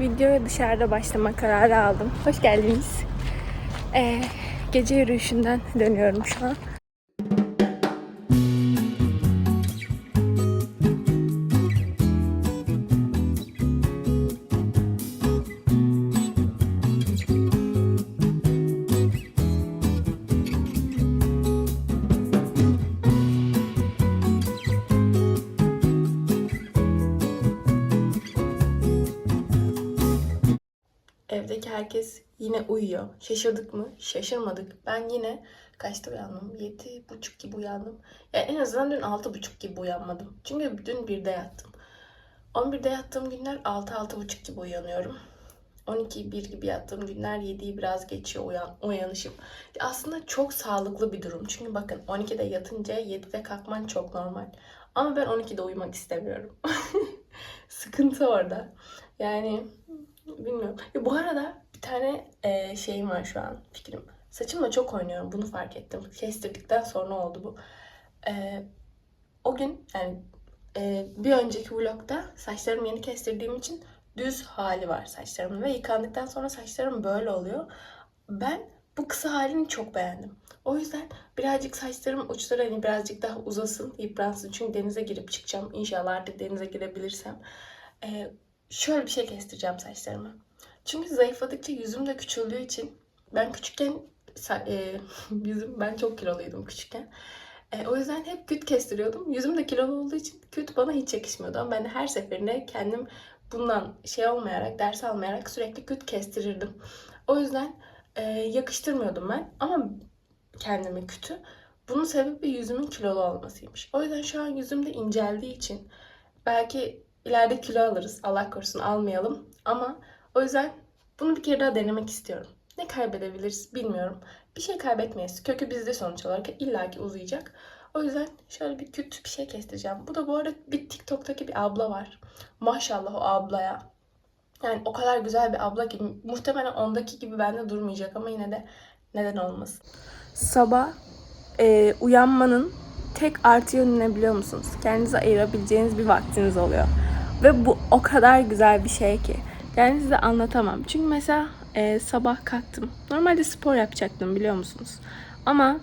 videoya dışarıda başlama kararı aldım. Hoş geldiniz. Ee, gece yürüyüşünden dönüyorum şu an. Evdeki herkes yine uyuyor. Şaşırdık mı? Şaşırmadık. Ben yine kaçta uyandım? Yedi buçuk gibi uyandım. Ya en azından dün altı buçuk gibi uyanmadım. Çünkü dün birde yattım. 11'de yattığım günler 6 buçuk gibi uyanıyorum. 12 1 gibi yattığım günler 7'yi biraz geçiyor uyan, uyanışım. Aslında çok sağlıklı bir durum. Çünkü bakın 12'de yatınca 7'de kalkman çok normal. Ama ben 12'de uyumak istemiyorum. Sıkıntı orada. Yani bilmiyorum. Ya bu arada bir tane e, şeyim var şu an fikrim. Saçımla çok oynuyorum. Bunu fark ettim. Kestirdikten sonra oldu bu. E, o gün yani e, bir önceki vlogda saçlarımı yeni kestirdiğim için düz hali var saçlarımın ve yıkandıktan sonra saçlarım böyle oluyor. Ben bu kısa halini çok beğendim. O yüzden birazcık saçlarım uçları hani birazcık daha uzasın, yıpransın. Çünkü denize girip çıkacağım. İnşallah artık denize girebilirsem. Ee, şöyle bir şey kestireceğim saçlarımı. Çünkü zayıfladıkça yüzüm de küçüldüğü için ben küçükken e, yüzüm ben çok kiloluydum küçükken. E, o yüzden hep küt kestiriyordum. Yüzüm de kilolu olduğu için küt bana hiç yakışmıyordu. Ama ben her seferinde kendim bundan şey olmayarak, ders almayarak sürekli küt kestirirdim. O yüzden e, yakıştırmıyordum ben. Ama kendimi kütü. Bunun sebebi yüzümün kilolu olmasıymış. O yüzden şu an yüzüm de inceldiği için belki ileride kilo alırız. Allah korusun almayalım. Ama o yüzden bunu bir kere daha denemek istiyorum. Ne kaybedebiliriz bilmiyorum. Bir şey kaybetmeyiz. Kökü bizde sonuç olarak illaki uzayacak. O yüzden şöyle bir küt bir şey kestireceğim. Bu da bu arada bir TikTok'taki bir abla var. Maşallah o ablaya. Yani o kadar güzel bir abla ki muhtemelen ondaki gibi bende durmayacak ama yine de neden olmasın. Sabah e, uyanmanın tek artı yönü ne biliyor musunuz? Kendinize ayırabileceğiniz bir vaktiniz oluyor. Ve bu o kadar güzel bir şey ki. Yani size anlatamam. Çünkü mesela e, sabah kalktım. Normalde spor yapacaktım biliyor musunuz? Ama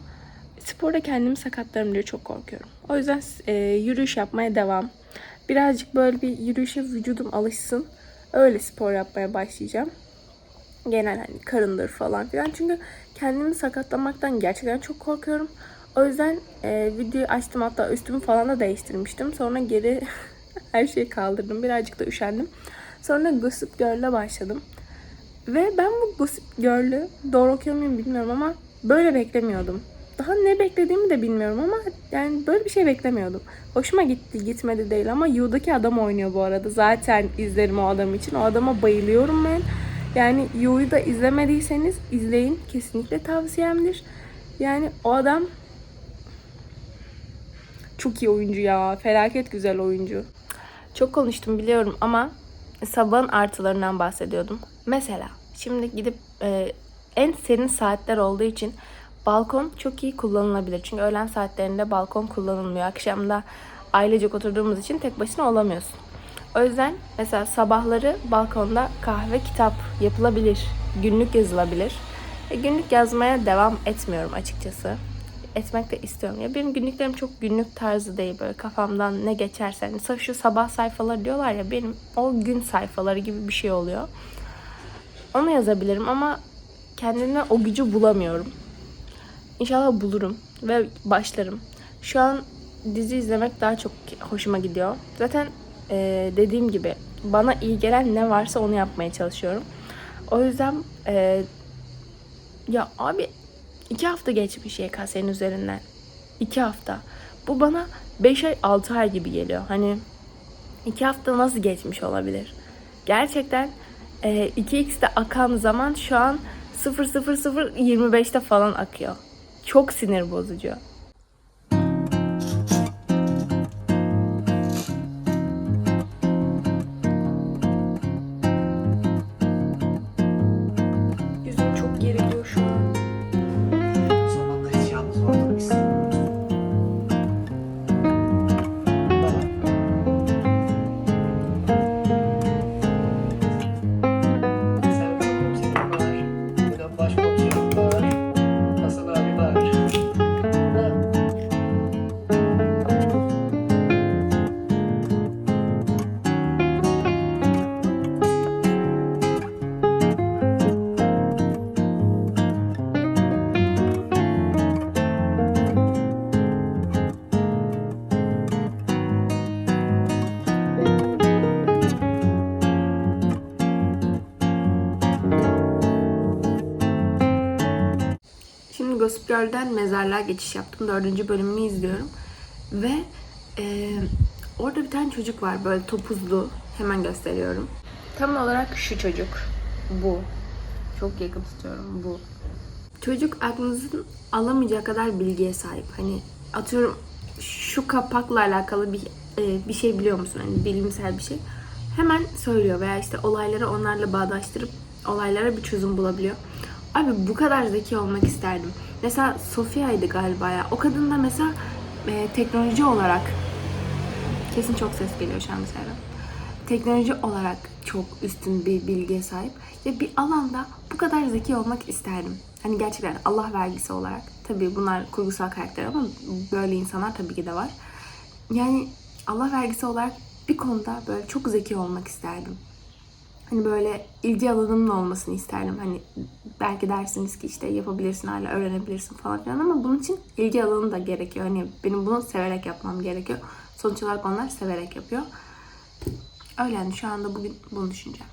sporda kendimi sakatlarım diye çok korkuyorum. O yüzden e, yürüyüş yapmaya devam. Birazcık böyle bir yürüyüşe vücudum alışsın. Öyle spor yapmaya başlayacağım. Genel hani karındır falan filan. Çünkü kendimi sakatlamaktan gerçekten çok korkuyorum. O yüzden e, videoyu açtım hatta üstümü falan da değiştirmiştim. Sonra geri her şeyi kaldırdım. Birazcık da üşendim. Sonra Gossip Girl'e başladım. Ve ben bu Gossip Girl'ü doğru okuyor muyum bilmiyorum ama böyle beklemiyordum. Daha ne beklediğimi de bilmiyorum ama yani böyle bir şey beklemiyordum. Hoşuma gitti gitmedi değil ama Yu'daki adam oynuyor bu arada. Zaten izlerim o adam için. O adama bayılıyorum ben. Yani Yu'yu da izlemediyseniz izleyin. Kesinlikle tavsiyemdir. Yani o adam çok iyi oyuncu ya. Felaket güzel oyuncu. Çok konuştum biliyorum ama sabahın artılarından bahsediyordum. Mesela şimdi gidip e, en serin saatler olduğu için balkon çok iyi kullanılabilir. Çünkü öğlen saatlerinde balkon kullanılmıyor. Akşamda ailecek oturduğumuz için tek başına olamıyorsun. O yüzden mesela sabahları balkonda kahve kitap yapılabilir. Günlük yazılabilir. E, günlük yazmaya devam etmiyorum açıkçası. Etmek de istiyorum. Ya benim günlüklerim çok günlük tarzı değil böyle kafamdan ne geçerse. Hani şu sabah sayfaları diyorlar ya benim o gün sayfaları gibi bir şey oluyor. Onu yazabilirim ama kendime o gücü bulamıyorum. İnşallah bulurum ve başlarım. Şu an dizi izlemek daha çok hoşuma gidiyor. Zaten e, dediğim gibi bana iyi gelen ne varsa onu yapmaya çalışıyorum. O yüzden e, ya abi iki hafta geçmiş YKS'nin üzerinden. İki hafta. Bu bana 5 ay 6 ay gibi geliyor. Hani iki hafta nasıl geçmiş olabilir? Gerçekten e, 2x'te akan zaman şu an 00025'te falan akıyor. Çok sinir bozucu. Girl'den mezarlığa geçiş yaptım. Dördüncü bölümünü izliyorum. Ve e, orada bir tane çocuk var böyle topuzlu. Hemen gösteriyorum. Tam olarak şu çocuk. Bu. Çok yakın tutuyorum bu. Çocuk aklınızın alamayacağı kadar bilgiye sahip. Hani atıyorum şu kapakla alakalı bir e, bir şey biliyor musun? Hani bilimsel bir şey. Hemen söylüyor veya işte olayları onlarla bağdaştırıp olaylara bir çözüm bulabiliyor. Abi bu kadar zeki olmak isterdim. Mesela Sofia'ydı galiba ya. O kadın da mesela e, teknoloji olarak kesin çok ses geliyor şu an dışarıdan. Teknoloji olarak çok üstün bir bilgiye sahip. Ve bir alanda bu kadar zeki olmak isterdim. Hani gerçekten Allah vergisi olarak. Tabii bunlar kurgusal karakter ama böyle insanlar tabii ki de var. Yani Allah vergisi olarak bir konuda böyle çok zeki olmak isterdim. Hani böyle ilgi alanımın olmasını isterdim. Hani belki dersiniz ki işte yapabilirsin hala öğrenebilirsin falan filan ama bunun için ilgi alanı da gerekiyor. Hani benim bunu severek yapmam gerekiyor. Sonuç olarak onlar severek yapıyor. Öyle yani şu anda bugün bunu düşüneceğim.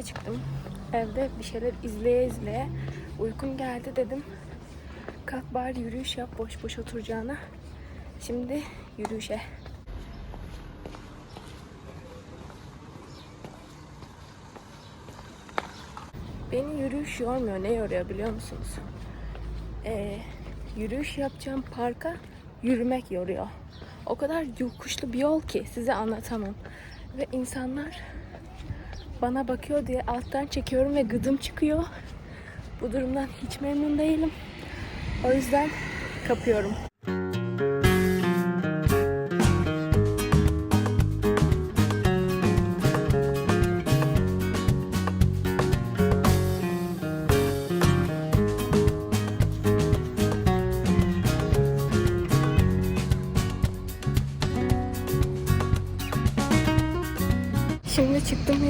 Yürüyüşe çıktım. Evde bir şeyler izleye izleye uykum geldi dedim. Kalk bari yürüyüş yap boş boş oturacağına. Şimdi yürüyüşe. Beni yürüyüş yormuyor. Ne yoruyor biliyor musunuz? Ee, yürüyüş yapacağım parka yürümek yoruyor. O kadar yokuşlu bir yol ki size anlatamam. Ve insanlar bana bakıyor diye alttan çekiyorum ve gıdım çıkıyor. Bu durumdan hiç memnun değilim. O yüzden kapıyorum.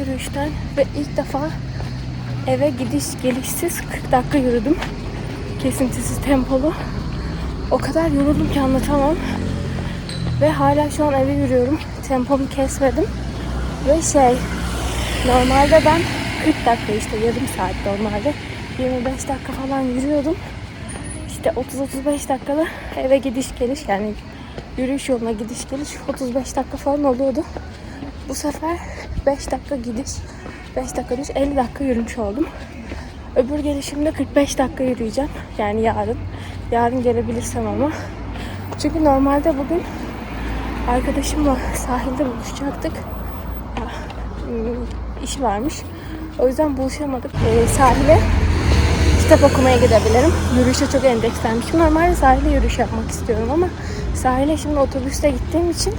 Yürüyüşten ve ilk defa eve gidiş gelişsiz 40 dakika yürüdüm. Kesintisiz tempolu. O kadar yoruldum ki anlatamam. Ve hala şu an eve yürüyorum. Tempomu kesmedim. Ve şey normalde ben 40 dakika işte yarım saat normalde 25 dakika falan yürüyordum. İşte 30-35 dakikada eve gidiş geliş yani yürüyüş yoluna gidiş geliş 35 dakika falan oluyordu. Bu sefer 5 dakika gidiş, 5 dakika dönüş, 50 dakika yürümüş oldum. Öbür gelişimde 45 dakika yürüyeceğim. Yani yarın. Yarın gelebilirsem ama. Çünkü normalde bugün arkadaşımla sahilde buluşacaktık. Hmm, iş varmış. O yüzden buluşamadık. Ee, sahile kitap okumaya gidebilirim. Yürüyüşe çok endekslenmişim. Normalde sahile yürüyüş yapmak istiyorum ama sahile şimdi otobüste gittiğim için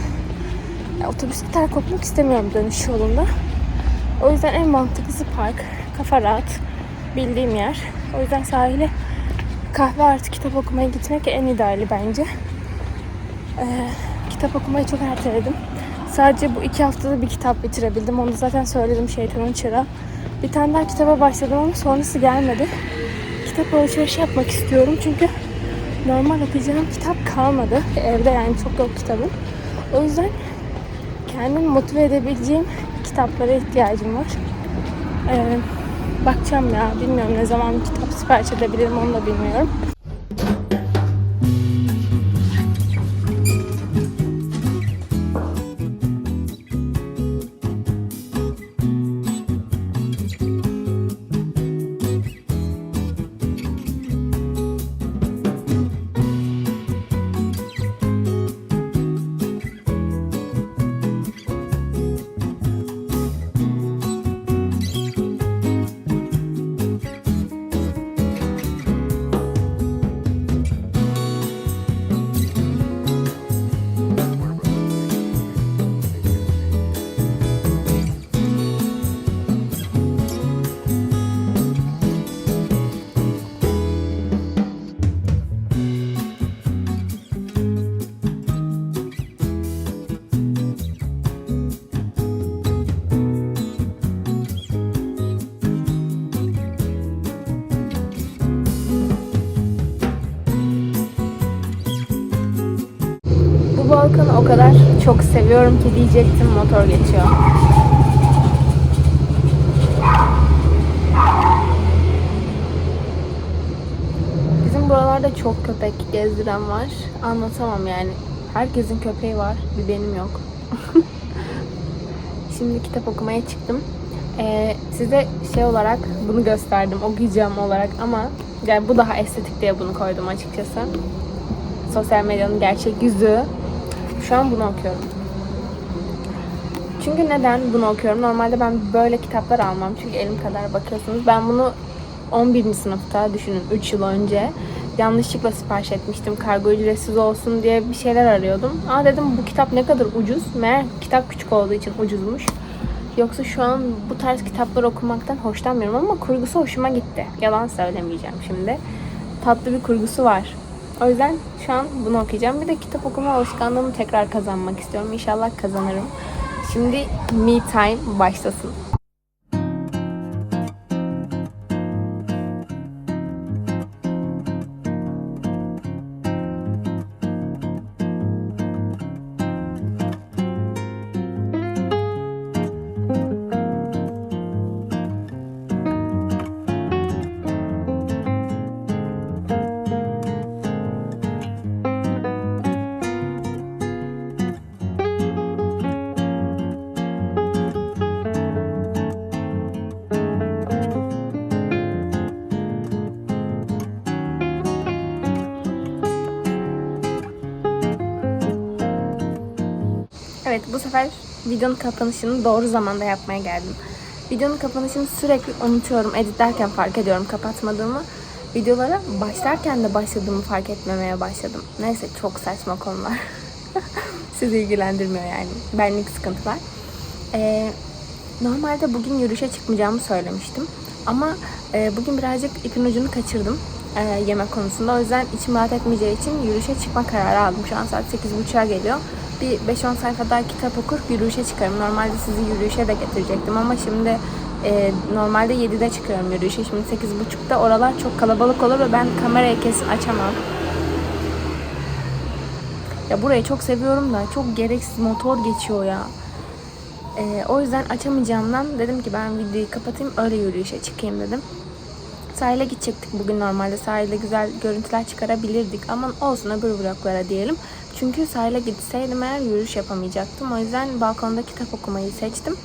ya, otobüste ter kopmak istemiyorum dönüş yolunda. O yüzden en mantıklısı park. Kafa rahat. Bildiğim yer. O yüzden sahile kahve artı kitap okumaya gitmek en ideali bence. Ee, kitap okumayı çok erteledim. Sadece bu iki haftada bir kitap bitirebildim. Onu zaten söyledim şeytanın çırağı. Bir tane daha kitaba başladım ama sonrası gelmedi. Kitap alışverişi yapmak istiyorum çünkü normal okuyacağım kitap kalmadı. Evde yani çok yok kitabım. O yüzden kendimi motive edebileceğim kitaplara ihtiyacım var. Ee, bakacağım ya. Bilmiyorum ne zaman kitap sipariş edebilirim onu da bilmiyorum. Balkan'ı o kadar çok seviyorum ki diyecektim motor geçiyor. Bizim buralarda çok köpek gezdiren var. Anlatamam yani. Herkesin köpeği var. Bir benim yok. Şimdi kitap okumaya çıktım. Ee, size şey olarak bunu gösterdim. Okuyacağım olarak ama yani bu daha estetik diye bunu koydum açıkçası. Sosyal medyanın gerçek yüzü. Şu an bunu okuyorum. Çünkü neden bunu okuyorum? Normalde ben böyle kitaplar almam. Çünkü elim kadar bakıyorsunuz. Ben bunu 11. sınıfta düşünün 3 yıl önce yanlışlıkla sipariş etmiştim. Kargo ücretsiz olsun diye bir şeyler arıyordum. Aa dedim bu kitap ne kadar ucuz. Meğer kitap küçük olduğu için ucuzmuş. Yoksa şu an bu tarz kitaplar okumaktan hoşlanmıyorum ama kurgusu hoşuma gitti. Yalan söylemeyeceğim şimdi. Tatlı bir kurgusu var. O yüzden şu an bunu okuyacağım. Bir de kitap okuma alışkanlığımı tekrar kazanmak istiyorum. İnşallah kazanırım. Şimdi me time başlasın. Evet bu sefer videonun kapanışını doğru zamanda yapmaya geldim. Videonun kapanışını sürekli unutuyorum. Editlerken fark ediyorum kapatmadığımı. Videolara başlarken de başladığımı fark etmemeye başladım. Neyse çok saçma konular. Sizi ilgilendirmiyor yani. Benlik sıkıntılar. Ee, normalde bugün yürüyüşe çıkmayacağımı söylemiştim. Ama e, bugün birazcık ipin ucunu kaçırdım e, yemek konusunda. O yüzden içim rahat etmeyeceği için yürüyüşe çıkma kararı aldım. Şu an saat 8.30'a geliyor. Bir 5-10 sayfa daha kitap okur yürüyüşe çıkarım. Normalde sizi yürüyüşe de getirecektim ama şimdi e, normalde 7'de çıkıyorum yürüyüşe. Şimdi 8.30'da oralar çok kalabalık olur ve ben kamerayı kesin açamam. Ya burayı çok seviyorum da çok gereksiz motor geçiyor ya. Ee, o yüzden açamayacağımdan dedim ki ben videoyu kapatayım öyle yürüyüşe çıkayım dedim. Sahile gidecektik bugün normalde sahilde güzel görüntüler çıkarabilirdik ama olsun öbür vloglara diyelim. Çünkü sahile gitseydim eğer yürüyüş yapamayacaktım. O yüzden balkonda kitap okumayı seçtim.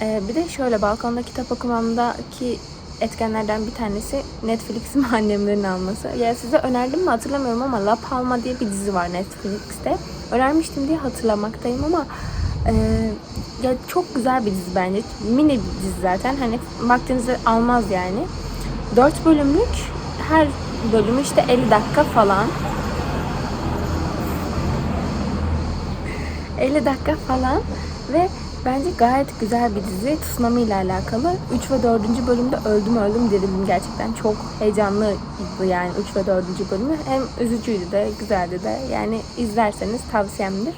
Ee, bir de şöyle balkonda kitap okumamdaki etkenlerden bir tanesi Netflix'in annemlerin alması. Ya size önerdim mi hatırlamıyorum ama La Palma diye bir dizi var Netflix'te. Önermiştim diye hatırlamaktayım ama e, ya çok güzel bir dizi bence. Mini bir dizi zaten. Hani vaktinizi almaz yani. 4 bölümlük. Her bölümü işte 50 dakika falan. 50 dakika falan ve bence gayet güzel bir dizi. Tsunami ile alakalı. 3 ve 4. bölümde öldüm öldüm dirildim gerçekten. Çok heyecanlıydı yani 3 ve 4. bölümü. Hem üzücüydü de güzeldi de. Yani izlerseniz tavsiyemdir.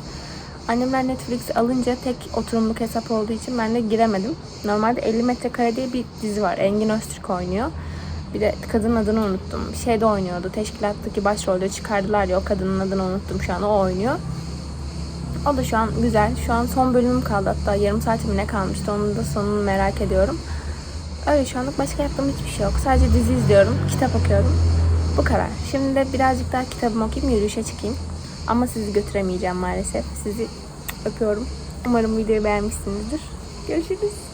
Annemler Netflix alınca tek oturumluk hesap olduğu için ben de giremedim. Normalde 50 Metrekare diye bir dizi var. Engin Öztürk oynuyor. Bir de kadının adını unuttum. Şeyde oynuyordu. Teşkilattaki başrolde çıkardılar ya o kadının adını unuttum şu an. O oynuyor. O da şu an güzel. Şu an son bölümüm kaldı hatta. Yarım saatim ne kalmıştı. Onun da sonunu merak ediyorum. Öyle şu anlık başka yaptığım hiçbir şey yok. Sadece dizi izliyorum. Kitap okuyorum. Bu kadar. Şimdi de birazcık daha kitabımı okuyayım. Yürüyüşe çıkayım. Ama sizi götüremeyeceğim maalesef. Sizi öpüyorum. Umarım videoyu beğenmişsinizdir. Görüşürüz.